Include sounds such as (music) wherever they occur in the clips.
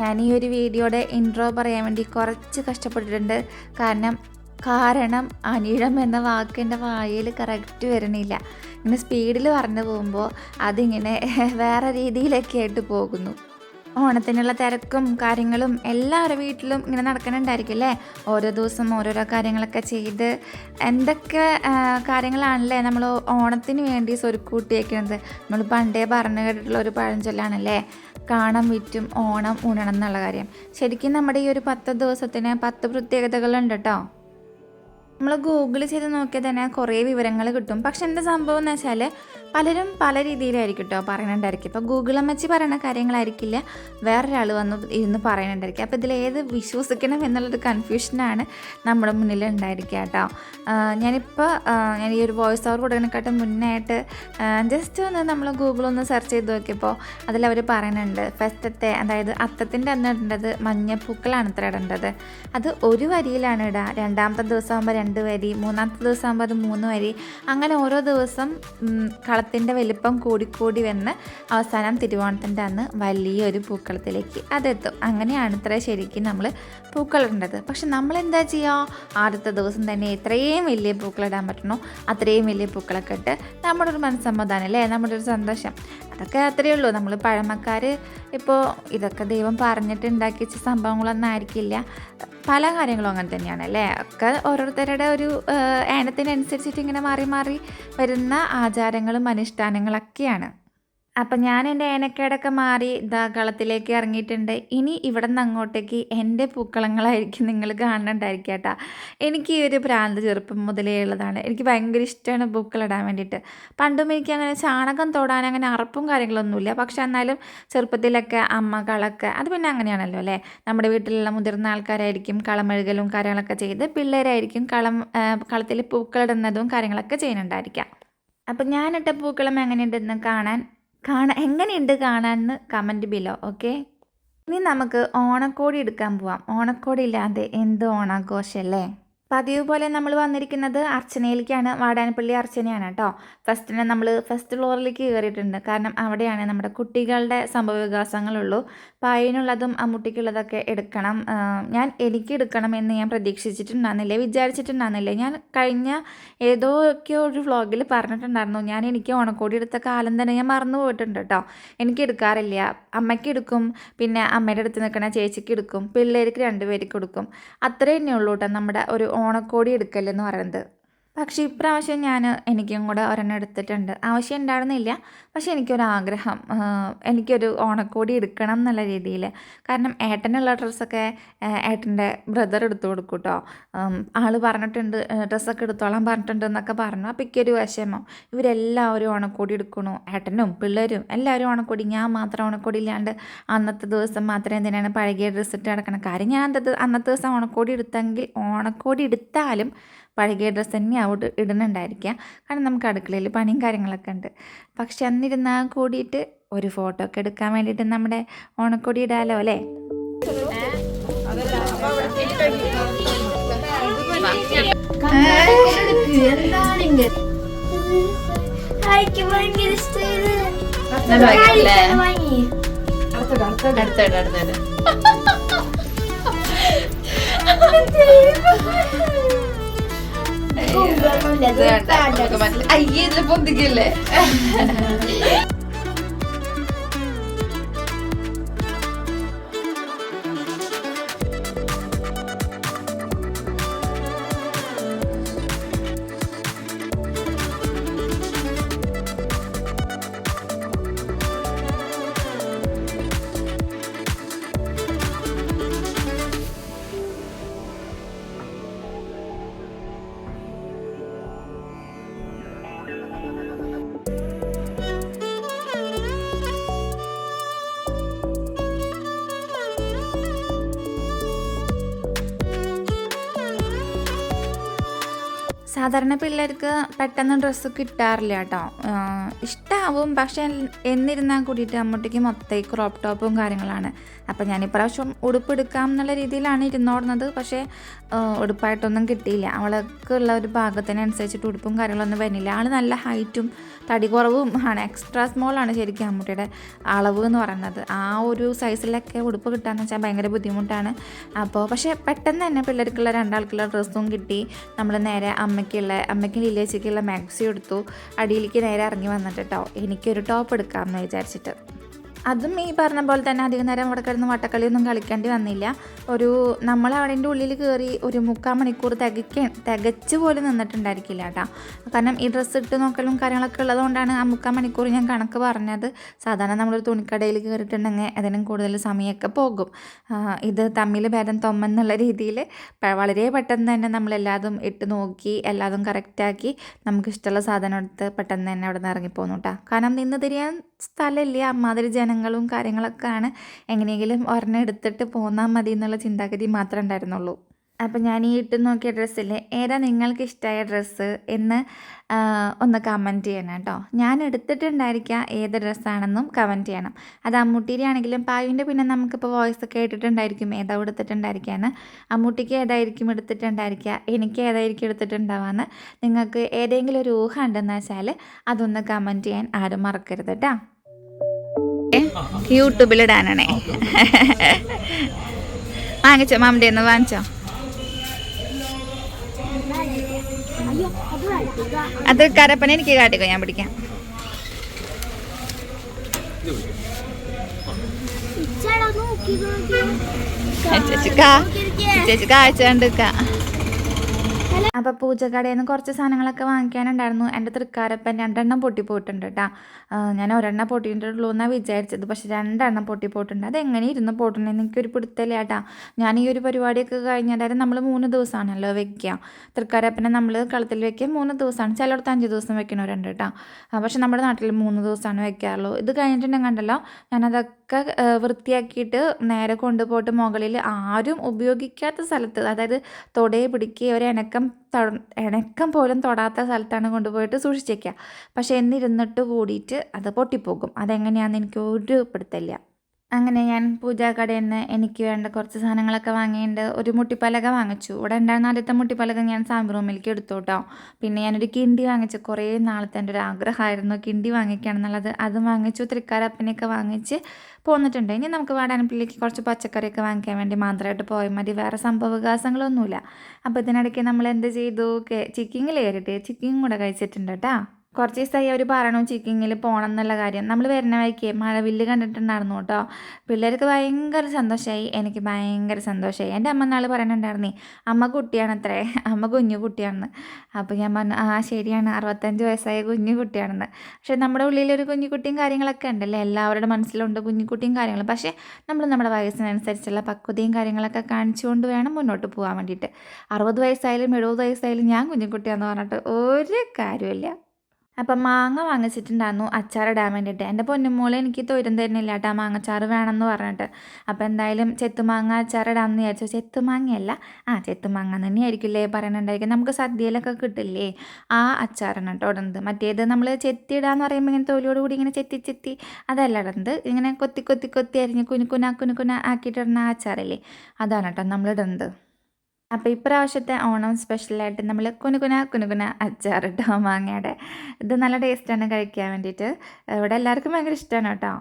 ഞാൻ ഈ ഒരു വീഡിയോയുടെ ഇൻട്രോ പറയാൻ വേണ്ടി കുറച്ച് കഷ്ടപ്പെട്ടിട്ടുണ്ട്. കാരണം കാരണം അനിഴം എന്ന വാക്കിന്റെ വായിൽ കറക്റ്റ് വരണില്ല ഇങ്ങനെ സ്പീഡിൽ പറഞ്ഞു പോകുമ്പോൾ അതിങ്ങനെ വേറെ രീതിയിലൊക്കെ ആയിട്ട് പോകുന്നു. ഓണത്തിനുള്ള തിരക്കും കാര്യങ്ങളും എല്ലാവരുടെ വീട്ടിലും ഇങ്ങനെ നടക്കുന്നുണ്ടായിരിക്കും അല്ലേ? ഓരോ ദിവസം ഓരോരോ കാര്യങ്ങളൊക്കെ ചെയ്ത് എന്തൊക്കെ കാര്യങ്ങളാണല്ലേ നമ്മൾ ഓണത്തിന് വേണ്ടി സ്വരുക്കൂട്ടി വയ്ക്കുന്നത് നമ്മൾ പണ്ടേ പറഞ്ഞു കേട്ടിട്ടുള്ള ഒരു പഴഞ്ചൊല്ലാണല്ലേ? കാണം വിറ്റും ഓണം ഉണണം എന്നുള്ള കാര്യം. ശരിക്കും നമ്മുടെ ഈ ഒരു പത്ത് ദിവസത്തിന് പത്ത് പ്രത്യേകതകളുണ്ട് കേട്ടോ നമ്മൾ ഗൂഗിൾ ചെയ്ത് നോക്കിയാൽ തന്നെ കുറേ വിവരങ്ങൾ കിട്ടും. പക്ഷെ എന്താ സംഭവം എന്ന് വെച്ചാൽ പലരും പല രീതിയിലായിരിക്കും കേട്ടോ പറയുന്നുണ്ടായിരിക്കും ഇപ്പോൾ ഗൂഗിൾ അമ്മച്ചി പറയുന്ന കാര്യങ്ങളായിരിക്കില്ല വേറൊരാൾ വന്ന് ഇരുന്ന് പറയുന്നുണ്ടായിരിക്കും അപ്പോൾ ഇതിലേത് വിശ്വസിക്കണം എന്നുള്ളൊരു കൺഫ്യൂഷനാണ് നമ്മുടെ മുന്നിൽ ഉണ്ടായിരിക്കുക കേട്ടോ ഞാനിപ്പോൾ ഞാൻ ഈ ഒരു വോയിസ് ഓവർ കൊടുക്കുന്നതിനെക്കാട്ടും മുന്നായിട്ട് ജസ്റ്റ് ഒന്ന് നമ്മൾ ഗൂഗിൾ ഒന്ന് സെർച്ച് ചെയ്ത് നോക്കിയപ്പോൾ അതിലവർ പറയുന്നുണ്ട് ഫസ്റ്റത്തെ അതായത് അത്തത്തിന്റെ അന്ന് ഇടേണ്ടത് മഞ്ഞപ്പൂക്കളാണ് ഇത്ര ഇടേണ്ടത്. അത് ഒരു വരിയിലാണ് ഇടുക രണ്ടാമത്തെ ദിവസം ആകുമ്പോൾ രണ്ട് വരി മൂന്നാമത്തെ ദിവസം ആകുമ്പോൾ അത് മൂന്ന് വരി. അങ്ങനെ ഓരോ ദിവസം കളത്തിന്റെ വലിപ്പം കൂടിക്കൂടി വന്ന് അവസാനം തിരുവോണത്തിന്റെ അന്ന് വലിയൊരു പൂക്കളത്തിലേക്ക് അതെത്തും. അങ്ങനെയാണ് ഇത്ര ശരിക്കും നമ്മൾ പൂക്കളിടേണ്ടത്. പക്ഷെ നമ്മൾ എന്താ ചെയ്യുക ആദ്യത്തെ ദിവസം തന്നെ എത്രയും വലിയ പൂക്കളിടാൻ പറ്റണോ? അത്രയും വലിയ പൂക്കളൊക്കെ ഇട്ട് നമ്മുടെ ഒരു മനസ്സമ്മതാണ് അല്ലേ? നമ്മുടെ ഒരു സന്തോഷം. അതൊക്കെ അത്രയേ ഉള്ളൂ. നമ്മൾ പഴമക്കാർ ഇപ്പോൾ ഇതൊക്കെ ദൈവം പറഞ്ഞിട്ട് ഉണ്ടാക്കി വെച്ച സംഭവങ്ങളൊന്നും ആയിരിക്കില്ല. പല കാര്യങ്ങളും അങ്ങനെ തന്നെയാണ് അല്ലേ? ഒക്കെ ഓരോരുത്തരുടെ ഒരു ഏണത്തിനനുസരിച്ചിട്ട് ഇങ്ങനെ മാറി മാറി വരുന്ന ആചാരങ്ങളും അനുഷ്ഠാനങ്ങളൊക്കെയാണ്. അപ്പം ഞാൻ എന്റെ ഏനക്കേടൊക്കെ മാറി ഇതാ കളത്തിലേക്ക് ഇറങ്ങിയിട്ടുണ്ട്. ഇനി ഇവിടെ നിന്ന് അങ്ങോട്ടേക്ക് എന്റെ പൂക്കളങ്ങളായിരിക്കും നിങ്ങൾ കാണുന്നുണ്ടായിരിക്കും കേട്ടോ. എനിക്ക് ഈ ഒരു ഭ്രാന്ത് ചെറുപ്പം മുതലേ ഉള്ളതാണ്. എനിക്ക് ഭയങ്കര ഇഷ്ടമാണ് പൂക്കളിടാൻ വേണ്ടിയിട്ട്. പണ്ടും എനിക്ക് അങ്ങനെ ചാണകം തൊടാൻ അങ്ങനെ അറപ്പും കാര്യങ്ങളൊന്നുമില്ല. പക്ഷെ എന്നാലും ചെറുപ്പത്തിലൊക്കെ അമ്മകളൊക്കെ അത് പിന്നെ അങ്ങനെയാണല്ലോ അല്ലേ? നമ്മുടെ വീട്ടിലുള്ള മുതിർന്ന ആൾക്കാരായിരിക്കും കളമെഴുകലും കാര്യങ്ങളൊക്കെ ചെയ്ത് പിള്ളേരായിരിക്കും കളം കളത്തിൽ പൂക്കളിടുന്നതും കാര്യങ്ങളൊക്കെ ചെയ്യുന്നുണ്ടായിരിക്കാം അപ്പം ഞാനിട്ട പൂക്കളം എങ്ങനെയുണ്ടെന്ന് കാണാൻ കാണാൻ എങ്ങനെയുണ്ട് കാണാൻ കമന്റ് ബിലോ ഓക്കെ ഇനി നമുക്ക് ഓണക്കോടി എടുക്കാൻ പോവാം. ഓണക്കോടി ഇല്ലാതെ എന്ത് ഓണാഘോഷമല്ലേ പതിവ് പോലെ നമ്മൾ വന്നിരിക്കുന്നത് അർച്ചനയിലേക്കാണ് വാടാനപ്പള്ളി അർച്ചനയാണ് കേട്ടോ ഫസ്റ്റിനെ നമ്മൾ ഫസ്റ്റ് ഫ്ലോറിലേക്ക് കയറിയിട്ടുണ്ട് കാരണം അവിടെയാണ് നമ്മുടെ കുട്ടികളുടെ സംഭവ വികാസങ്ങളുള്ളൂ പായനുള്ളതും അമ്മൂട്ടിക്കുള്ളതൊക്കെ എടുക്കണം. ഞാൻ എനിക്ക് എടുക്കണം എന്ന് ഞാൻ പ്രതീക്ഷിച്ചിട്ടുണ്ടായിരുന്നില്ല വിചാരിച്ചിട്ടുണ്ടായിരുന്നില്ല. ഞാൻ കഴിഞ്ഞ ഏതോ ഒക്കെ ഒരു വ്ളോഗിൽ പറഞ്ഞിട്ടുണ്ടായിരുന്നു. ഞാൻ എനിക്ക് ഓണക്കോടി എടുത്ത കാലം തന്നെ ഞാൻ മറന്നു പോയിട്ടുണ്ട് കേട്ടോ എനിക്ക് എടുക്കാറില്ല. അമ്മയ്ക്ക് എടുക്കും പിന്നെ അമ്മയുടെ അടുത്ത് നിൽക്കുന്ന ചേച്ചിക്ക് എടുക്കും പിള്ളേർക്ക് രണ്ടുപേർക്ക് എടുക്കും അത്രേ തന്നെ ഉള്ളൂ കേട്ടോ നമ്മുടെ ഒരു ഓണക്കോടി എടുക്കലെന്ന് പറയുന്നത്. പക്ഷേ ഇപ്രാവശ്യം ഞാൻ എനിക്കും കൂടെ ഒരെണ്ണം എടുത്തിട്ടുണ്ട്. ആവശ്യം ഉണ്ടായിരുന്നില്ല. പക്ഷേ എനിക്കൊരാഗ്രഹം. എനിക്കൊരു ഓണക്കോടി എടുക്കണം എന്നുള്ള രീതിയിൽ. കാരണം ഏട്ടനുള്ള ഡ്രസ്സൊക്കെ ഏട്ടന്റെ ബ്രദർ എടുത്തു കൊടുക്കും കേട്ടോ ആൾ പറഞ്ഞിട്ടുണ്ട് ഡ്രസ്സൊക്കെ എടുത്തോളാൻ പറഞ്ഞിട്ടുണ്ട് എന്നൊക്കെ പറഞ്ഞു. അപ്പോൾ ഇക്കൊരു വിഷമം. ഇവരെല്ലാവരും ഓണക്കോടി എടുക്കണു. ഏട്ടനും പിള്ളേരും എല്ലാവരും ഓണക്കോടി. ഞാൻ മാത്രം ഓണക്കോടി ഇല്ലാണ്ട് അന്നത്തെ ദിവസം മാത്രം എന്തിനാണ് പഴകിയ ഡ്രസ്സ് ഇട്ട് കിടക്കണം കാര്യം ഞാൻ അന്നത്തെ ദിവസം ഓണക്കോടി എടുത്തെങ്കിൽ ഓണക്കോടി എടുത്താലും പഴകിയ ഡ്രസ്സ് തന്നെ അവിടെ ഇടുന്നുണ്ടായിരിക്കുക കാരണം നമുക്ക് അടുക്കളയിൽ പണിയും കാര്യങ്ങളൊക്കെ ഉണ്ട്. പക്ഷെ അന്നിരുന്നാൽ കൂടിയിട്ട് ഒരു ഫോട്ടോ ഒക്കെ എടുക്കാൻ വേണ്ടിയിട്ട് നമ്മുടെ ഓണക്കൊടി ഇടാലോ അല്ലേ? അടുത്തോട്ട് അടുത്തോട്ട് അയ്യേ ഇതിൽ പൊന്തിക്കല്ലേ (laughs) സാധാരണ പിള്ളേർക്ക് പെട്ടെന്ന് ഡ്രസ്സ് കിട്ടാറില്ല കേട്ടോ. ഇഷ്ടമാവും പക്ഷെ എന്നിരുന്നാൽ കൂടിയിട്ട് അമ്മൂട്ടിക്ക് മൊത്തം ഈ ക്രോപ്പ് ടോപ്പും കാര്യങ്ങളാണ്. അപ്പോൾ ഞാൻ ഇപ്രാവശ്യം ഉടുപ്പെടുക്കാം എന്നുള്ള രീതിയിലാണ് ഇരുന്നോടുന്നത് പക്ഷേ ഉടുപ്പായിട്ടൊന്നും കിട്ടിയില്ല. അവൾക്കുള്ള ഒരു ഭാഗത്തിനനുസരിച്ചിട്ട് ഉടുപ്പും കാര്യങ്ങളൊന്നും വരുന്നില്ല. ആൾ നല്ല ഹൈറ്റും തടി കുറവും ആണ്. എക്സ്ട്രാ സ്മോൾ ആണ് ശരിക്കും അമ്മൂട്ടിയുടെ അളവ് എന്ന് പറയുന്നത്. ആ ഒരു സൈസിലൊക്കെ ഉടുപ്പ് കിട്ടാന്ന് വെച്ചാൽ ഭയങ്കര ബുദ്ധിമുട്ടാണ്. അപ്പോൾ പക്ഷേ പെട്ടെന്ന് തന്നെ പിള്ളേർക്കുള്ള രണ്ടാൾക്കുള്ള ഡ്രസ്സും കിട്ടി. നമ്മൾ നേരെ അമ്മയ്ക്കുള്ള അമ്മയ്ക്ക് ലീലേച്ചിക്കുള്ള മാക്സി എടുത്തു അടിയിലേക്ക് നേരെ ഇറങ്ങി വന്നിട്ട് കേട്ടോ എനിക്കൊരു ടോപ്പ് എടുക്കാമെന്ന് വിചാരിച്ചിട്ട്. അതും ഈ പറഞ്ഞ പോലെ തന്നെ അധികം നേരം അവിടെ കിടന്ന് വട്ടക്കളിയൊന്നും കളിക്കേണ്ടി വന്നില്ല. ഒരു നമ്മൾ അവിടെ ഉള്ളിൽ കയറി ഒരു മുക്കാൽ മണിക്കൂർ തികയ്ക്ക തികച്ച് പോലും നിന്നിട്ടുണ്ടായിരിക്കില്ല കേട്ടോ. കാരണം ഈ ഡ്രസ്സ് ഇട്ട് നോക്കലും കാര്യങ്ങളൊക്കെ ഉള്ളതുകൊണ്ടാണ് ആ മുക്കാൽ മണിക്കൂർ ഞാൻ കണക്ക് പറഞ്ഞത്. സാധാരണ നമ്മളൊരു തുണിക്കടയിൽ കയറിയിട്ടുണ്ടെങ്കിൽ അതിനും കൂടുതൽ സമയമൊക്കെ പോകും. ഇത് തമ്മിൽ ഭേദം തൊമ്മെന്നുള്ള രീതിയിൽ വളരെ പെട്ടെന്ന് തന്നെ നമ്മളെല്ലാതും ഇട്ട് നോക്കി എല്ലാതും കറക്റ്റാക്കി നമുക്കിഷ്ടമുള്ള സാധനം എടുത്ത് പെട്ടെന്ന് തന്നെ അവിടെ നിന്ന് ഇറങ്ങിപ്പോന്നു കേട്ടോ കാരണം നിന്ന് തിരിയാൻ സ്ഥലമില്ല. അമ്മാതിരി ജനങ്ങളും കാര്യങ്ങളൊക്കെ ആണ് എങ്ങനെയെങ്കിലും ഒരെണ്ണം എടുത്തിട്ട് പോന്നാൽ മതി എന്നുള്ള ചിന്താഗതി മാത്രമേ ഉണ്ടായിരുന്നുള്ളൂ. അപ്പം ഞാൻ ഈ ഇട്ട് നോക്കിയ ഡ്രസ്സിൽ ഏതാ നിങ്ങൾക്ക് ഇഷ്ടമായ ഡ്രസ്സ് എന്ന് ഒന്ന് കമന്റ് ചെയ്യണം കേട്ടോ. ഞാൻ എടുത്തിട്ടുണ്ടായിരിക്കുക ഏത് ഡ്രസ്സാണെന്നും കമന്റ് ചെയ്യണം. അത് അമ്മൂട്ടിയുടെ ആണെങ്കിലും പായുവിന്റെ പിന്നെ നമുക്കിപ്പോൾ വോയിസ് ഒക്കെ കേട്ടിട്ടുണ്ടായിരിക്കും ഏതാ എടുത്തിട്ടുണ്ടായിരിക്കുകയെന്ന് അമ്മൂട്ടിക്ക് ഏതായിരിക്കും എടുത്തിട്ടുണ്ടായിരിക്കുക? എനിക്ക് ഏതായിരിക്കും എടുത്തിട്ടുണ്ടാവാന്ന് നിങ്ങൾക്ക് ഏതെങ്കിലും ഒരു ഊഹം ഉണ്ടെന്ന് വെച്ചാൽ അതൊന്ന് കമന്റ് ചെയ്യാൻ ആരും മറക്കരുത് കേട്ടോ. യൂട്യൂബിലിടാനാണേ. വാങ്ങിച്ചോ മാമിന്റെ ഒന്ന് വാങ്ങിച്ചോ? അത് കരപ്പന എനിക്ക് കാട്ടിക്കോ ഞാൻ പിടിക്കാം. അപ്പൊ അപ്പോൾ പൂജക്കടയിൽ നിന്ന് കുറച്ച് സാധനങ്ങളൊക്കെ വാങ്ങിക്കാനുണ്ടായിരുന്നു. എന്റെ തൃക്കാരപ്പൻ രണ്ടെണ്ണം പൊട്ടിപ്പോയിട്ടുണ്ട് കേട്ടോ ഞാൻ ഒരെണ്ണം പൊട്ടിയിട്ടുള്ളൂ എന്നാണ് വിചാരിച്ചത്. പക്ഷെ രണ്ടെണ്ണം പൊട്ടിപ്പോയിട്ടുണ്ട്. അതെങ്ങനെ ഇരുന്ന് പോയിട്ടുണ്ടെന്ന് എനിക്കൊരു പിടുത്തല്ല കേട്ടാ. ഞാൻ ഈ ഒരു പരിപാടിയൊക്കെ കഴിഞ്ഞാൽ നമ്മൾ മൂന്ന് ദിവസമാണല്ലോ വെക്കുക തൃക്കാരപ്പനെ നമ്മൾ കളത്തിൽ വെക്കുക മൂന്ന് ദിവസമാണ്. ചിലയിടത്ത് അഞ്ച് ദിവസം വെക്കണവരുണ്ട് കേട്ടോ. പക്ഷെ നമ്മുടെ നാട്ടിൽ മൂന്ന് ദിവസമാണ് വെക്കാറുള്ളൂ ഇത് കഴിഞ്ഞിട്ടുണ്ടെങ്കിൽ കണ്ടല്ലോ ഞാനതൊക്കെ വൃത്തിയാക്കിയിട്ട് നേരെ കൊണ്ടുപോയിട്ട് മുകളിൽ ആരും ഉപയോഗിക്കാത്ത സ്ഥലത്ത് അതായത് തൊടയെ പിടിക്കുക ഒരു ഇണക്കം ഇണക്കം പോലും തൊടാത്ത സ്ഥലത്താണ് കൊണ്ടുപോയിട്ട് സൂക്ഷിച്ചേക്കുക പക്ഷെ എന്നിരുന്നിട്ട് കൂടിയിട്ട് അത് പൊട്ടിപ്പോകും. അതെങ്ങനെയാണെന്ന് എനിക്ക് ഒരു പിടുത്തമില്ല അങ്ങനെ ഞാൻ പൂജാക്കടയിൽ നിന്ന് എനിക്ക് വേണ്ട കുറച്ച് സാധനങ്ങളൊക്കെ വാങ്ങിയിട്ട് ഒരു മുട്ടിപ്പലക വാങ്ങിച്ചു. ഇവിടെ ഉണ്ടായിരുന്ന ആദ്യത്തെ മുട്ടിപ്പലക ഞാൻ സാമ്പിൾ റൂമിലേക്ക് എടുത്തു കേട്ടോ. പിന്നെ ഞാനൊരു കിണ്ടി വാങ്ങിച്ചു കുറേ നാളത്തെ എന്റെ ഒരു ആഗ്രഹമായിരുന്നു കിണ്ടി വാങ്ങിക്കണം എന്നുള്ളത് അതും വാങ്ങിച്ചു തൃക്കാരപ്പനെയൊക്കെ വാങ്ങിച്ച് പോന്നിട്ടുണ്ട്. ഇനി നമുക്ക് വാടാനപ്പള്ളിക്ക് കുറച്ച് പച്ചക്കറിയൊക്കെ വാങ്ങിക്കാൻ വേണ്ടി മാത്രമായിട്ട് പോയാൽ മതി. വേറെ സംഭവവികാസങ്ങളൊന്നുമില്ല. അപ്പോൾ ഇതിനിടയ്ക്ക് നമ്മൾ എന്ത് ചെയ്തു ചിക്കിങ്ങിൽ കയറിയിട്ട് ചിക്കിങ് കൂടെ കഴിച്ചിട്ടുണ്ട് കേട്ടോ. കുറച്ച് ദിവസമായി അവർ പറയണു ചിക്കിങ്ങിൽ പോകണം എന്നുള്ള കാര്യം. നമ്മൾ വരുന്ന വഴിക്ക് മഴവില്ല് കണ്ടിട്ടുണ്ടായിരുന്നു കേട്ടോ. പിള്ളേർക്ക് ഭയങ്കര സന്തോഷമായി എനിക്ക് ഭയങ്കര സന്തോഷമായി എന്റെ അമ്മ നാൾ പറയണുണ്ടായിരുന്നേ അമ്മ കുട്ടിയാണ് അത്രേ അമ്മ കുഞ്ഞു കുട്ടിയാണെന്ന്. അപ്പോൾ ഞാൻ പറഞ്ഞു ആ ശരിയാണ്. അറുപത്തഞ്ച് വയസ്സായ കുഞ്ഞു കുട്ടിയാണെന്ന്. പക്ഷേ നമ്മുടെ ഉള്ളിലൊരു കുഞ്ഞുകുട്ടിയും കാര്യങ്ങളൊക്കെ ഉണ്ടല്ലേ? എല്ലാവരുടെ മനസ്സിലുണ്ട് കുഞ്ഞുകുട്ടിയും കാര്യങ്ങളും. പക്ഷേ നമ്മൾ നമ്മുടെ വയസ്സിനനുസരിച്ചുള്ള പക്വതയും കാര്യങ്ങളൊക്കെ കാണിച്ചുകൊണ്ട് വേണം മുന്നോട്ട് പോകാൻ വേണ്ടിയിട്ട്. അറുപത് വയസ്സായാലും എഴുപത് വയസ്സായാലും ഞാൻ കുഞ്ഞുകുട്ടിയാണെന്ന് പറഞ്ഞിട്ട് ഒരു കാര്യമില്ല അപ്പം മാങ്ങ വാങ്ങിച്ചിട്ടുണ്ടായിരുന്നു അച്ചാറിടാൻ വേണ്ടിയിട്ട്. എന്റെ പൊന്നുമോളെ എനിക്ക് തൊരും തരുന്നില്ല കേട്ടോ മാങ്ങച്ചാറ് വേണമെന്ന് പറഞ്ഞിട്ട്. അപ്പോൾ എന്തായാലും ചെത്തുമാങ്ങ അച്ചാറിടാമെന്ന് വിചാരിച്ചു. ചെത്തുമാങ്ങയല്ല ആ ചെത്തുമാങ്ങ തന്നെയായിരിക്കില്ലേ പറയണുണ്ടായിരിക്കും നമുക്ക് സദ്യയിലൊക്കെ കിട്ടില്ലേ ആ അച്ചാറാണ് കേട്ടോ ഇടുന്നത്. മറ്റേത് നമ്മൾ ചെത്തിയിടാന്ന് പറയുമ്പോൾ ഇങ്ങനെ തൊലിയോട് കൂടി ഇങ്ങനെ ചെത്തി ചെത്തി അതല്ല ഇടുന്നത് ഇങ്ങനെ കൊത്തി കൊത്തി കൊത്തി അരിഞ്ഞ് കുനുക്കുന കുനുക്കുന ആക്കിയിട്ടിടുന്ന ആ അച്ചാറില്ലേ. അതാണ് കേട്ടോ നമ്മൾ ഇടുന്നത്. അപ്പോൾ ഇപ്രാവശ്യത്തെ ഓണം സ്പെഷ്യലായിട്ട് നമ്മൾ കുനുകുന കുനുകുന അച്ചാർ കേട്ടോ (laughs) മാങ്ങയുടെ. ഇത് നല്ല ടേസ്റ്റാണ് കഴിക്കാൻ വേണ്ടിയിട്ട്. ഇവിടെ എല്ലാവർക്കും ഭയങ്കര ഇഷ്ടമാണ് കേട്ടോ.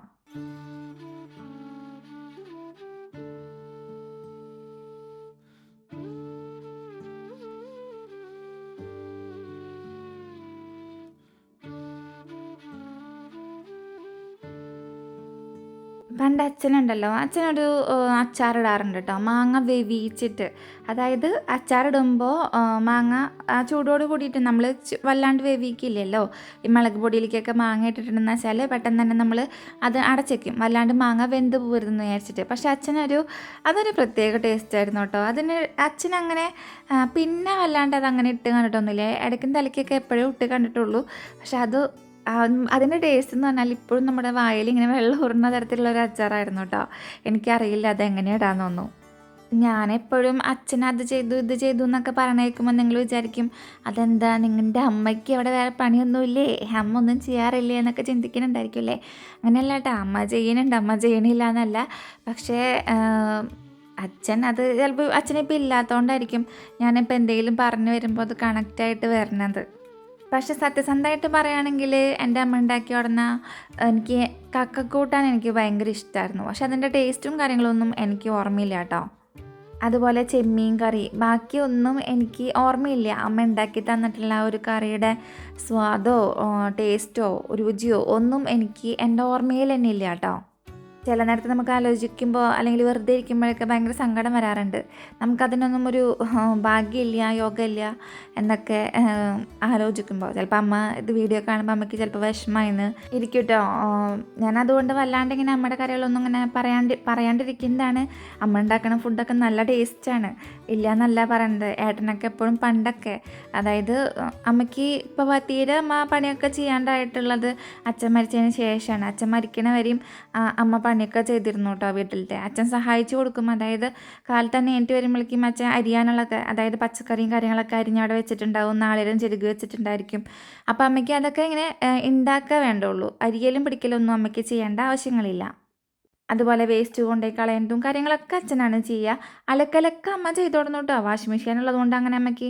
പണ്ട് അച്ഛനുണ്ടല്ലോ. അച്ഛനൊരു അച്ചാറിടാറുണ്ട് കേട്ടോ മാങ്ങ വേവിച്ചിട്ട്. അതായത് അച്ചാറിടുമ്പോൾ മാങ്ങ ആ ചൂടോട് കൂടിയിട്ട് നമ്മൾ വല്ലാണ്ട് വേവിക്കില്ലല്ലോ. ഈ മുളക് പൊടിയിലേക്കൊക്കെ മാങ്ങ ഇട്ടിട്ടുണ്ടെന്ന് വെച്ചാൽ പെട്ടെന്ന് തന്നെ നമ്മൾ അത് അടച്ചേക്കും. വല്ലാണ്ട് മാങ്ങ വെന്ത് പോരുന്നു വിചാരിച്ചിട്ട്. പക്ഷേ അച്ഛനൊരു അതൊരു പ്രത്യേക ടേസ്റ്റ് ആയിരുന്നു കേട്ടോ. അതിന് അച്ഛനങ്ങനെ പിന്നെ വല്ലാണ്ട് അത് അങ്ങനെ ഇട്ട് കണ്ടിട്ടൊന്നുമില്ല. ഇടയ്ക്കും തലയ്ക്കൊക്കെ എപ്പോഴും ഇട്ട് കണ്ടിട്ടുള്ളൂ. പക്ഷെ അത് അതിന്റെ ടേസ്റ്റ് എന്ന് പറഞ്ഞാൽ ഇപ്പോഴും നമ്മുടെ വായിൽ ഇങ്ങനെ വെള്ളം ഊറുന്ന തരത്തിലുള്ള ഒരു അച്ചാറായിരുന്നു കേട്ടോ എനിക്കറിയില്ല അത് തോന്നുന്നു. ഞാനെപ്പോഴും അച്ഛൻ അത് ചെയ്തു ഇത് ചെയ്തു എന്നൊക്കെ പറഞ്ഞേക്കുമ്പോൾ നിങ്ങൾ വിചാരിക്കും അതെന്താ നിങ്ങളുടെ അമ്മയ്ക്ക് അവിടെ വേറെ പണിയൊന്നുമില്ലേ? അമ്മ ഒന്നും ചെയ്യാറില്ലേ? എന്നൊക്കെ ചിന്തിക്കുന്നുണ്ടായിരിക്കും അല്ലേ? അങ്ങനെയല്ല കേട്ടോ അമ്മ ചെയ്യുന്നുണ്ട് അമ്മ ചെയ്യണില്ല എന്നല്ല. പക്ഷേ അച്ഛൻ അത് ചിലപ്പോൾ അച്ഛനിപ്പോൾ ഇല്ലാത്തതുകൊണ്ടായിരിക്കും ഞാനിപ്പോൾ എന്തെങ്കിലും പറഞ്ഞു വരുമ്പോൾ അത് കണക്റ്റായിട്ട് വരണത്. പക്ഷെ സത്യസന്ധമായിട്ട് പറയുകയാണെങ്കിൽ എന്റെ അമ്മ ഉണ്ടാക്കി ഉടനെ എനിക്ക് കക്കക്കൂട്ടാൻ എനിക്ക് ഭയങ്കര ഇഷ്ടമായിരുന്നു. പക്ഷെ അതിന്റെ ടേസ്റ്റും കാര്യങ്ങളൊന്നും എനിക്ക് ഓർമ്മയില്ല കേട്ടോ. അതുപോലെ ചെമ്മീൻ കറി. ബാക്കിയൊന്നും എനിക്ക് ഓർമ്മയില്ല. അമ്മ ഉണ്ടാക്കി തന്നിട്ടുള്ള ഒരു കറിയുടെ സ്വാദോ ടേസ്റ്റോ രുചിയോ ഒന്നും എനിക്ക് എന്റെ ഓർമ്മയിൽ തന്നെ ഇല്ല കേട്ടോ. ചില നേരത്ത് നമുക്ക് ആലോചിക്കുമ്പോൾ അല്ലെങ്കിൽ വെറുതെ ഇരിക്കുമ്പോഴൊക്കെ ഭയങ്കര സങ്കടം വരാറുണ്ട്. നമുക്കതിനൊന്നും ഒരു ഭാഗ്യമില്ല യോഗമില്ല എന്നൊക്കെ ആലോചിക്കുമ്പോൾ. ചിലപ്പോൾ അമ്മ ഇത് വീഡിയോ കാണുമ്പോൾ അമ്മയ്ക്ക് ചിലപ്പോൾ വിഷമമായിന്ന് ഇരിക്കട്ടോ ഞാനതുകൊണ്ട് വല്ലാണ്ട് ഇങ്ങനെ അമ്മയുടെ കറികളൊന്നും ഇങ്ങനെ പറയാണ്ട് പറയാണ്ടിരിക്കുന്നതാണ്. അമ്മ ഉണ്ടാക്കുന്ന ഫുഡൊക്കെ നല്ല ടേസ്റ്റാണ് ഇല്ല എന്നല്ല പറയുന്നത് ഏട്ടനൊക്കെ എപ്പോഴും പണ്ടൊക്കെ അതായത് അമ്മയ്ക്ക് ഇപ്പോൾ തീരെ അമ്മ പണിയൊക്കെ ചെയ്യാണ്ടായിട്ടുള്ളത് അച്ഛൻ മരിച്ചതിന് ശേഷമാണ്. അച്ഛൻ മരിക്കണവരെയും പണി അമ്മ പണിയൊക്കെ ചെയ്തിരുന്നു കേട്ടോ വീട്ടിലത്തെ. അച്ഛൻ സഹായിച്ചു കൊടുക്കും. അതായത് കാലത്ത് തന്നെ എനിക്ക് വരുമ്പോഴേക്കും അച്ഛൻ അരിയാനുള്ളൊക്കെ അതായത് പച്ചക്കറിയും കാര്യങ്ങളൊക്കെ അരിഞ്ഞവിടെ വെച്ചിട്ടുണ്ടാവും. നാളിലും ചെരുകി വെച്ചിട്ടുണ്ടായിരിക്കും. അപ്പോൾ അമ്മയ്ക്ക് അതൊക്കെ ഇങ്ങനെ ഉണ്ടാക്കാൻ വേണ്ടുള്ളൂ. അരിയലും പിടിക്കലൊന്നും അമ്മയ്ക്ക് ചെയ്യേണ്ട ആവശ്യങ്ങളില്ല. അതുപോലെ വേസ്റ്റ് കൊണ്ടേ കളയുന്നതും കാര്യങ്ങളൊക്കെ അച്ഛനാണ് ചെയ്യുക. അലക്കലൊക്കെ അമ്മ ചെയ്തു തുടങ്ങും കേട്ടോ വാഷിംഗ് മെഷീൻ ഉള്ളതുകൊണ്ട് അങ്ങനെ അമ്മയ്ക്ക്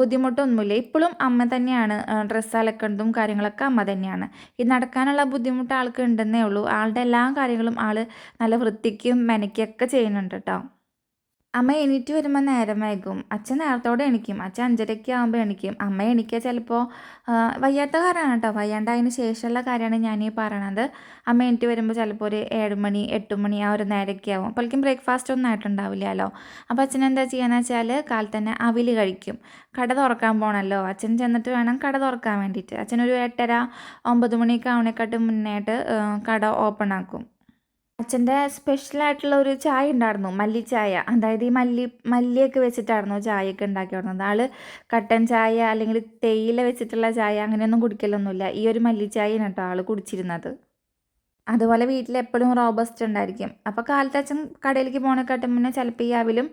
ബുദ്ധിമുട്ടൊന്നുമില്ല. ഇപ്പോഴും അമ്മ തന്നെയാണ് ഡ്രസ്സ് അലക്കുന്നതും കാര്യങ്ങളൊക്കെ അമ്മ തന്നെയാണ്. ഈ നടക്കാനുള്ള ബുദ്ധിമുട്ട് ആൾക്ക് ഉണ്ടെന്നേ ഉള്ളൂ. ആളുടെ എല്ലാ കാര്യങ്ങളും ആൾ നല്ല വൃത്തിക്കും മെനക്കൊക്കെ ചെയ്യുന്നുണ്ട് കേട്ടോ അമ്മ എണീറ്റ് വരുമ്പോൾ നേരം വൈകും. അച്ഛൻ നേരത്തോടെ എണിക്കും. അച്ഛൻ അഞ്ചരയ്ക്ക് ആകുമ്പോൾ എണിക്കും. അമ്മ എണിക്കുക ചിലപ്പോൾ വയ്യാത്ത കാര്യമാണ് കേട്ടോ. വയ്യാണ്ടായതിന് ശേഷമുള്ള കാര്യമാണ് ഞാൻ ഈ പറയണത്. അമ്മ എണീറ്റ് വരുമ്പോൾ ചിലപ്പോൾ ഒരു ഏഴ് മണി എട്ട് മണി ആ ഒരു നേരമൊക്കെ ആവും. അപ്പോഴേക്കും ബ്രേക്ക്ഫാസ്റ്റ് ഒന്നും ആയിട്ടുണ്ടാവില്ലല്ലോ. അപ്പോൾ അച്ഛൻ എന്താ ചെയ്യുകയെന്ന് വെച്ചാൽ കാലത്ത് തന്നെ അവിൽ കഴിക്കും. കട തുറക്കാൻ പോകണമല്ലോ അച്ഛൻ ചെന്നിട്ട് വേണം കട തുറക്കാൻ വേണ്ടിയിട്ട്. അച്ഛനൊരു എട്ടര ഒമ്പത് മണിയൊക്കെ ആവണേക്കാട്ടും മുന്നേട്ട് കട ഓപ്പൺ ആക്കും അച്ഛന്റെ സ്പെഷ്യലായിട്ടുള്ള ഒരു ചായ ഉണ്ടായിരുന്നു മല്ലി ചായ. അതായത് ഈ മല്ലി മല്ലിയൊക്കെ വെച്ചിട്ടായിരുന്നു ചായയൊക്കെ ഉണ്ടാക്കി കൊടുക്കുന്നത്. ആൾ കട്ടൻ ചായ അല്ലെങ്കിൽ തേയില വെച്ചിട്ടുള്ള ചായ അങ്ങനെയൊന്നും കുടിക്കലൊന്നുമില്ല. ഈ ഒരു മല്ലി ചായയാണ് കേട്ടോ ആൾ കുടിച്ചിരുന്നത്. അതുപോലെ വീട്ടിൽ എപ്പോഴും റോബസ്റ്റ് ഉണ്ടായിരിക്കും. അപ്പോൾ കാലത്ത് അച്ഛൻ കടയിലേക്ക് പോകണക്കാട്ടും മുന്നേ ചിലപ്പോൾ ഈ അവിലും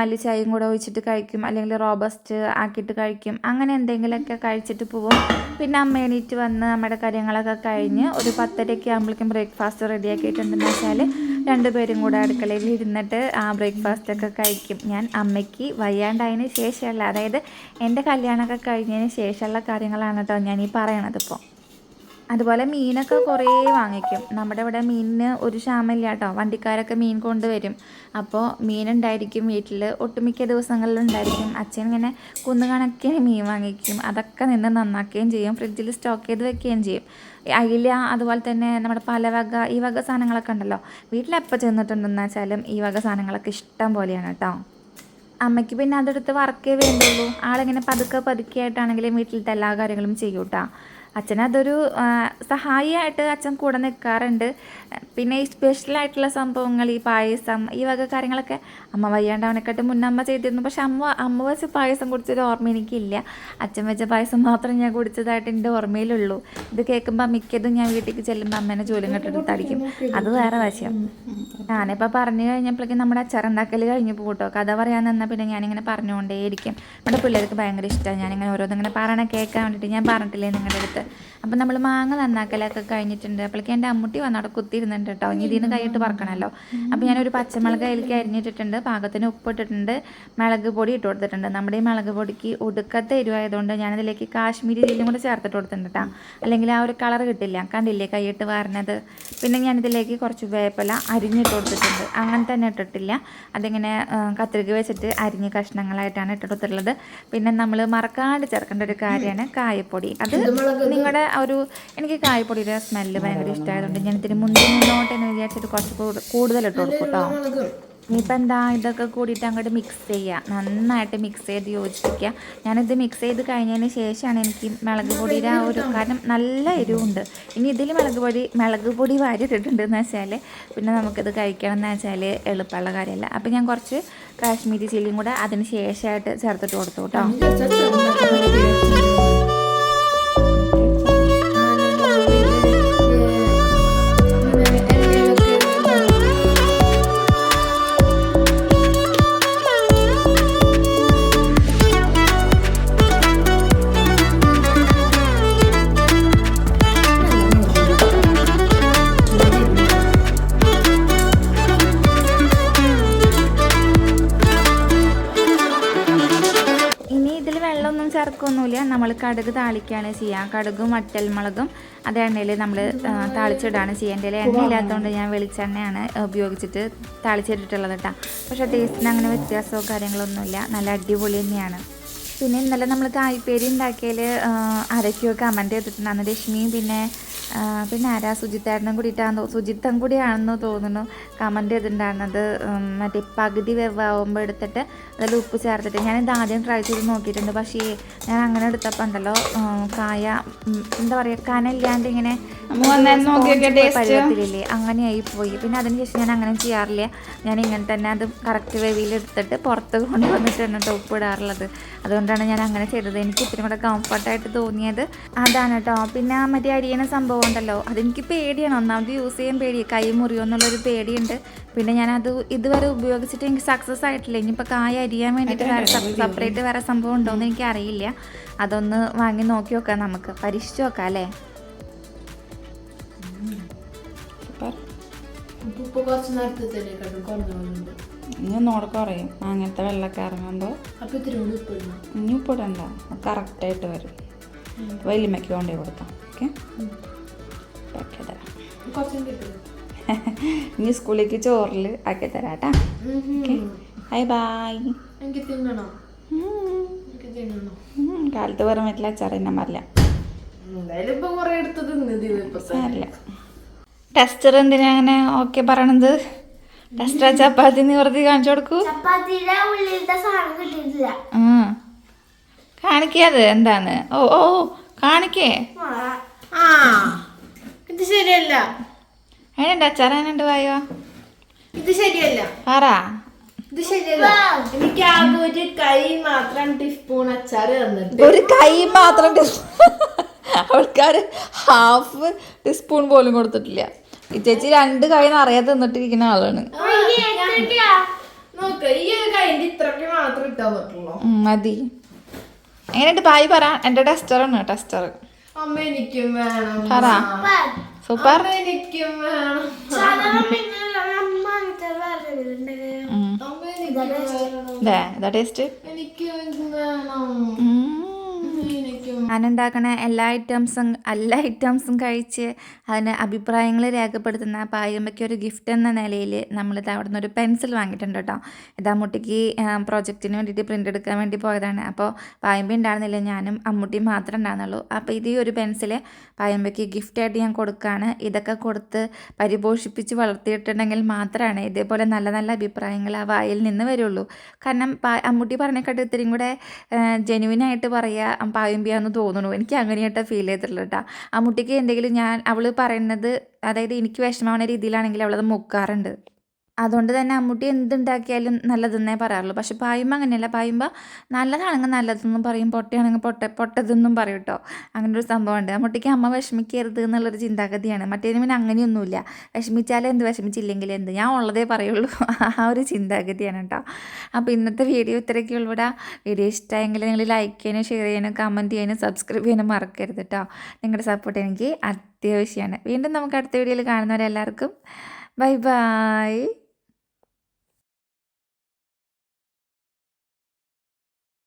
മല്ലിച്ചായും മല്ലിച്ചായയും കൂടെ ഒഴിച്ചിട്ട് കഴിക്കും. അല്ലെങ്കിൽ റോബസ്റ്റ് ആക്കിയിട്ട് കഴിക്കും. അങ്ങനെ എന്തെങ്കിലുമൊക്കെ കഴിച്ചിട്ട് പോവും. പിന്നെ അമ്മ എണീറ്റ് വന്ന് നമ്മുടെ കാര്യങ്ങളൊക്കെ കഴിഞ്ഞ് ഒരു പത്തരയൊക്കെ ആകുമ്പോഴേക്കും ബ്രേക്ക്ഫാസ്റ്റ് റെഡി ആക്കിയിട്ടുണ്ടെന്ന് വെച്ചാൽ രണ്ടുപേരും കൂടെ അടുക്കളയിൽ ഇരുന്നിട്ട് ആ ബ്രേക്ക്ഫാസ്റ്റ് ഒക്കെ കഴിക്കും. ഞാൻ അമ്മയ്ക്ക് വയ്യാണ്ടായതിന് ശേഷമല്ല. അതായത് എന്റെ കല്യാണമൊക്കെ കഴിഞ്ഞതിന് ശേഷമുള്ള കാര്യങ്ങളാണ് കേട്ടോ ഞാൻ ഈ പറയണത് ഇപ്പോൾ അതുപോലെ മീനൊക്കെ കുറേ വാങ്ങിക്കും. നമ്മുടെ ഇവിടെ മീനിന് ഒരു ക്ഷാമമില്ല കേട്ടോ. വണ്ടിക്കാരൊക്കെ മീൻ കൊണ്ടുവരും. അപ്പോൾ മീനുണ്ടായിരിക്കും വീട്ടിൽ. ഒട്ടുമിക്ക ദിവസങ്ങളിലും ഉണ്ടായിരിക്കും. അച്ഛൻ ഇങ്ങനെ കുന്നു കണക്കിന് മീൻ വാങ്ങിക്കും. അതൊക്കെ നിന്ന് നന്നാക്കുകയും ചെയ്യും. ഫ്രിഡ്ജിൽ സ്റ്റോക്ക് ചെയ്ത് വെക്കുകയും ചെയ്യും. അയില അതുപോലെ തന്നെ നമ്മുടെ പലവക ഈ വക സാധനങ്ങളൊക്കെ ഉണ്ടല്ലോ. വീട്ടിലെപ്പോൾ ചെന്നിട്ടുണ്ടെന്ന് വെച്ചാലും ഈ വക സാധനങ്ങളൊക്കെ ഇഷ്ടം പോലെയാണ് കേട്ടോ. അമ്മയ്ക്ക് പിന്നെ അതെടുത്ത് വർക്കേ വേണ്ടുള്ളൂ. ആളിങ്ങനെ പതുക്കെ പതുക്കെ ആയിട്ടാണെങ്കിലും വീട്ടിലത്തെ എല്ലാ കാര്യങ്ങളും ചെയ്യും കേട്ടോ അച്ഛനതൊരു സഹായിയായിട്ട് അച്ഛൻ കൂടെ നിൽക്കാറുണ്ട് പിന്നെ ഈ സ്പെഷ്യലായിട്ടുള്ള സംഭവങ്ങൾ ഈ പായസം ഈ വക കാര്യങ്ങളൊക്കെ അമ്മ വയ്യാണ്ടാവണേക്കാട്ട് മുന്നേ അമ്മ ചെയ്തിരുന്നു. പക്ഷെ അമ്മ അമ്മ വെച്ച പായസം കുടിച്ചൊരു ഓർമ്മ എനിക്കില്ല. അച്ഛൻ വെച്ച പായസം മാത്രം ഞാൻ കുടിച്ചതായിട്ട് എന്റെ ഓർമ്മയിലുള്ളൂ. ഇത് കേൾക്കുമ്പോൾ മിക്കതും ഞാൻ വീട്ടിലേക്ക് ചെല്ലുമ്പോൾ അമ്മേനെ ജോലിയും കെട്ടിട്ട് അടിക്കും അത് വേറെ വശം. ഞാനിപ്പോൾ പറഞ്ഞു കഴിഞ്ഞപ്പോഴേക്കും നമ്മുടെ അച്ചാറുണ്ടാക്കൽ കഴിഞ്ഞു പോട്ടോ കഥ പറയാൻ നിന്നാൽ പിന്നെ ഞാനിങ്ങനെ പറഞ്ഞുകൊണ്ടേയിരിക്കും. നമ്മുടെ പിള്ളേർക്ക് ഭയങ്കര ഇഷ്ടമാണ് ഞാനിങ്ങനെ ഓരോന്നിങ്ങനെ പറയണ കേൾക്കാൻ വേണ്ടിയിട്ട് ഞാൻ പറഞ്ഞിട്ടില്ലേ നിങ്ങളുടെ അടുത്ത്? അപ്പം നമ്മൾ മാങ്ങ നന്നാക്കലൊക്കെ കഴിഞ്ഞിട്ടുണ്ട്. അപ്പോഴേക്കും എന്റെ അമ്മുട്ടി വന്ന അവിടെ കുത്തിയിരുന്നുണ്ട് കേട്ടോ. ഇനി ഇതിന് കൈയിട്ട് പറക്കണമല്ലോ അപ്പോൾ ഞാനൊരു പച്ചമുളക് അതിലേക്ക് അരിഞ്ഞിട്ടിട്ടുണ്ട്. പാകത്തിന് ഉപ്പിട്ടിട്ടുണ്ട് മുളക് പൊടി ഇട്ട് കൊടുത്തിട്ടുണ്ട്. നമ്മുടെ ഈ മുളക് പൊടിക്ക് ഒടുക്കത്തെ എരിവായതുകൊണ്ട് ഞാനതിലേക്ക് കാശ്മീരി ചില്ലും കൂടെ ചേർത്തിട്ട് കൊടുത്തിട്ടുണ്ട് കേട്ടോ. അല്ലെങ്കിൽ ആ ഒരു കളർ കിട്ടില്ല. കണ്ടില്ലേ കൈയിട്ട് വാരണത്. പിന്നെ ഞാനിതിലേക്ക് കുറച്ച് വേപ്പില അരിഞ്ഞിട്ട് കൊടുത്തിട്ടുണ്ട്. അങ്ങനെ തന്നെ ഇട്ടിട്ടില്ല. അതിങ്ങനെ കത്തിരിക്ക് വെച്ചിട്ട് അരിഞ്ഞ് കഷ്ണങ്ങളായിട്ടാണ് ഇട്ട് കൊടുത്തിട്ടുള്ളത്. പിന്നെ നമ്മൾ മറക്കാണ്ട് ചേർക്കേണ്ട ഒരു കാര്യമാണ് കായപ്പൊടി. അത് നിങ്ങളുടെ ഒരു എനിക്ക് കായപ്പൊടിയുടെ സ്മെല്ല് ഭയങ്കര ഇഷ്ടമായതുകൊണ്ട് ഞാൻ ഇതിന് മുന്നിൽ മുന്നോട്ട് എന്ന് വിചാരിച്ചിട്ട് കുറച്ച് കൂടു- കൂടുതൽ ഇട്ട് കൊടുക്കും കേട്ടോ ഇനിയിപ്പോൾ എന്താ ഇതൊക്കെ കൂടിയിട്ട് അങ്ങോട്ട് മിക്സ് ചെയ്യുക നന്നായിട്ട് മിക്സ് ചെയ്ത് യോജിപ്പിക്കുക ഞാനിത് മിക്സ് ചെയ്ത് കഴിഞ്ഞതിന് ശേഷമാണ് എനിക്ക് മുളക് പൊടിയുടെ ആ ഒരു കാരണം നല്ല എരിവുണ്ട് ഇനി ഇതിൽ മുളക് പൊടി മുളക് പൊടി വാരിട്ടിട്ടുണ്ടെന്ന് വെച്ചാൽ പിന്നെ നമുക്കിത് കഴിക്കണം എന്ന് വെച്ചാൽ എളുപ്പമുള്ള കാര്യമല്ല അപ്പോൾ ഞാൻ കുറച്ച് കാശ്മീരി ചില്ലിയും കൂടെ അതിന് ശേഷമായിട്ട് ചേർത്തിട്ട് കൊടുത്തു കേട്ടോ കടുക് താളിക്കുകയാണ് ചെയ്യുക കടുകും വട്ടൽമുളകും അത് എണ്ണയിൽ നമ്മൾ താളിച്ചിടാണ് ചെയ്യുക എന്റെ എണ്ണ ഇല്ലാത്തതുകൊണ്ട് ഞാൻ വെളിച്ചെണ്ണയാണ് ഉപയോഗിച്ചിട്ട് താളിച്ചിട്ടിട്ടുള്ളത് കേട്ടോ പക്ഷേ ടേസ്റ്റിന് അങ്ങനെ വ്യത്യാസമോ കാര്യങ്ങളൊന്നുമില്ല. നല്ല അടിപൊളി തന്നെയാണ് പിന്നെ ഇന്നലെ നമ്മൾ കായ്പേരി ഉണ്ടാക്കിയതിൽ ആരൊക്കെയോ കമന്റ് ചെയ്തിട്ടുണ്ടായിരുന്നു രശ്മിയും പിന്നെ പിന്നെ ആരാ സുജിത്തായിരുന്നു കൂടിയിട്ടാണെന്നോ സുജിത്തം കൂടിയാണെന്ന് തോന്നുന്നു. കമന്റ് ചെയ്തിട്ടുണ്ടായിരുന്നത് മറ്റേ പകുതി വെവാകുമ്പോൾ എടുത്തിട്ട് അതിൽ ഉപ്പ് ചേർത്തിട്ട്. ഞാനിത് ആദ്യം ട്രൈ ചെയ്ത് നോക്കിയിട്ടുണ്ട്. പക്ഷേ ഞാൻ അങ്ങനെ എടുത്തപ്പോൾ ഉണ്ടല്ലോ കായ എന്താ പറയുക കനയില്ലാണ്ട് ഇങ്ങനെ. പരുവത്തിലില്ലേ. അങ്ങനെയായി പോയി. പിന്നെ അതിന് ശേഷം ഞാൻ അങ്ങനെ ചെയ്യാറില്ല. ഞാൻ ഇങ്ങനെ തന്നെ അത് കറക്റ്റ് വേവിയിൽ എടുത്തിട്ട് പുറത്ത് കൊണ്ടുവന്നിട്ടാണ് കേട്ടോ ഉപ്പ് ഇടാറുള്ളത് അതുകൊണ്ടാണ് ഞാൻ അങ്ങനെ ചെയ്തത്. എനിക്ക് ഇത്തിരി കൂടെ കംഫർട്ടായിട്ട് തോന്നിയത്. അതാണ് കേട്ടോ പിന്നെ മറ്റേ അരിയണ സംഭവം ഉണ്ടല്ലോ. അതെനിക്ക് പേടിയാണ്. ഒന്നാമത് യൂസ് ചെയ്യാൻ പേടി. കൈ മുറിയോ എന്നുള്ളൊരു പേടിയുണ്ട്. പിന്നെ ഞാനത് ഇതുവരെ ഉപയോഗിച്ചിട്ട് എനിക്ക് സക്സസ് ആയിട്ടില്ല. ഇനിയിപ്പോൾ കായ അരിയാൻ വേണ്ടിയിട്ട് വേറെ സെപ്പറേറ്റ് വേറെ സംഭവം ഉണ്ടോ എന്ന് എനിക്ക് അറിയില്ല അതൊന്ന് വാങ്ങി നോക്കി നോക്കാം. നമുക്ക് പരീക്ഷിച്ച് നോക്കാം അല്ലേ? ഉപ്പ് കുറച്ച് നേരത്തേക്കാട്ടും കുറഞ്ഞു പോകുന്നുണ്ട് ഇനി ഒന്നുകൂടെ കുറയും. അങ്ങനത്തെ വെള്ളമൊക്കെ ഇറങ്ങുമ്പോൾ ഇത്തിരി ഇനി ഉപ്പിടണ്ട കറക്റ്റായിട്ട് വരും. വലിയമ്മയ്ക്ക് കൊണ്ടേ കൊടുക്കാം. ഓക്കെ ഓക്കെ തരാം (laughs) ഇനി സ്കൂളിലേക്ക് ചോറിൽ ആക്കി തരാം കേട്ടാ ബൈ ബൈ എനിക്ക് തിന്നണം? എനിക്ക് തിന്നണം? കാലത്ത് പറയാൻ പറ്റില്ല അച്ചാറിനെ മറില്ല എന്തായാലും ഇപ്പൊ കൊറേ എടുത്ത് തിന്നത് ഇപ്പൊ സാരില്ല ടെസ്റ്റർ എന്തിനാ അങ്ങനെ ഓക്കെ പറയണത്? ടെസ്റ്റർ ചപ്പാത്തി നിവർത്തി കാണിച്ചു കൊടുക്കൂ. കിട്ടിയിട്ടില്ല. ആ എന്താണ്? ഓ ഓ കാണിക്കേ. ആ. ഇത് ശരിയല്ല. അതിനുണ്ട് അച്ചാർ അതിനുണ്ട് വായോ ഇത് ശരിയല്ല. പറ. ഇത് ശരിയല്ല. എനിക്ക് ആകെ ഒരു കൈ മാത്രം ടീസ്പൂൺ അച്ചാർ തന്നിട്ട് ഒരു കൈ മാത്രം ആൾക്കാര് ഹാഫ് ടീസ്പൂൺ പോലും കൊടുത്തിട്ടില്ല. ഈ ചേച്ചി രണ്ട് കൈ നിറയെ തിന്നിട്ടിരിക്കുന്ന ആളാണ്. മതി. എങ്ങനെയുണ്ട്? ബായ് പറ. എന്റെ ടെസ്റ്ററാണ് ടെസ്റ്റർ അമ്മ എനിക്കും വേണം. പറ. സൂപ്പർ. അമ്മ എനിക്കും വേണം. ടേസ്റ്റ് എനിക്കും വേണം. ഞാനുണ്ടാക്കണ എല്ലാ ഐറ്റംസും എല്ലാ ഐറ്റംസും കഴിച്ച് അതിന് അഭിപ്രായങ്ങൾ രേഖപ്പെടുത്തുന്ന പായമ്മയ്ക്ക് ഒരു ഗിഫ്റ്റ് എന്ന നിലയിൽ നമ്മളിത് അവിടെ നിന്ന് ഒരു പെൻസിൽ വാങ്ങിയിട്ടുണ്ട് കേട്ടോ. ഇത് അമ്മൂട്ടിക്ക് പ്രോജക്റ്റിന് വേണ്ടിയിട്ട് പ്രിന്റ് എടുക്കാൻ വേണ്ടി പോയതാണ്. അപ്പോൾ പായമ്പ ഉണ്ടായിരുന്നില്ല ഞാനും അമ്മൂട്ടിയും മാത്രമേ ഉണ്ടായിരുന്നുള്ളൂ അപ്പോൾ ഇത് ഒരു പെൻസിൽ പായമ്പയ്ക്ക് ഗിഫ്റ്റായിട്ട് ഞാൻ കൊടുക്കുകയാണ് ഇതൊക്കെ കൊടുത്ത് പരിപോഷിപ്പിച്ച് വളർത്തിയിട്ടുണ്ടെങ്കിൽ മാത്രമാണ് ഇതേപോലെ നല്ല നല്ല അഭിപ്രായങ്ങൾ ആ വായിൽ നിന്ന് വരുള്ളൂ. കാരണം അമ്മൂട്ടി പറഞ്ഞേക്കാട്ട് ഇത്തിരിയും കൂടെ ജെനുവിനായിട്ട് പറയുക പായമ്പിയാന്ന് തോന്നുന്നു. എനിക്ക് അങ്ങനെയായിട്ട് ഫീൽ ചെയ്തിട്ടുള്ളൂ കേട്ടോ ആ മുട്ടിക്ക് എന്തെങ്കിലും ഞാൻ അവൾ പറയുന്നത് അതായത് എനിക്ക് വിഷമമാവുന്ന രീതിയിലാണെങ്കിൽ അവളത് മുക്കാറുണ്ട്. അതുകൊണ്ട് തന്നെ അമ്മൂട്ടി എന്തുണ്ടാക്കിയാലും നല്ലതെന്നേ പറയാറുള്ളൂ. പക്ഷെ പായുമ്പോൾ അങ്ങനെയല്ല. പായുമ്പോൾ നല്ലതാണെങ്കിൽ നല്ലതെന്നും പറയും. പൊട്ടയാണെങ്കിൽ പൊട്ട പൊട്ടതെന്നും പറയും കേട്ടോ അങ്ങനെ ഒരു സംഭവമുണ്ട്. അമ്മൂട്ടിക്ക് അമ്മ വിഷമിക്കരുത് എന്നുള്ളൊരു ചിന്താഗതിയാണ്. മറ്റേതിന് പിന്നെ അങ്ങനെയൊന്നുമില്ല. വിഷമിച്ചാലും എന്ത്? വിഷമിച്ചില്ലെങ്കിൽ എന്ത്? ഞാൻ ഉള്ളതേ പറയുള്ളൂ. ആ ഒരു ചിന്താഗതിയാണ് കേട്ടോ അപ്പോൾ ഇന്നത്തെ വീഡിയോ ഇത്രയൊക്കെ ഉള്ളൂടാ വീഡിയോ ഇഷ്ടമായെങ്കിൽ നിങ്ങൾ ലൈക്ക് ചെയ്യാനും ഷെയർ ചെയ്യാനും കമന്റ് ചെയ്യാനും സബ്സ്ക്രൈബ് ചെയ്യാനും മറക്കരുത് കേട്ടോ നിങ്ങളുടെ സപ്പോർട്ട് എനിക്ക് അത്യാവശ്യമാണ്. വീണ്ടും നമുക്ക് അടുത്ത വീഡിയോയിൽ കാണുന്നവരെല്ലാവർക്കും ബൈ ബൈ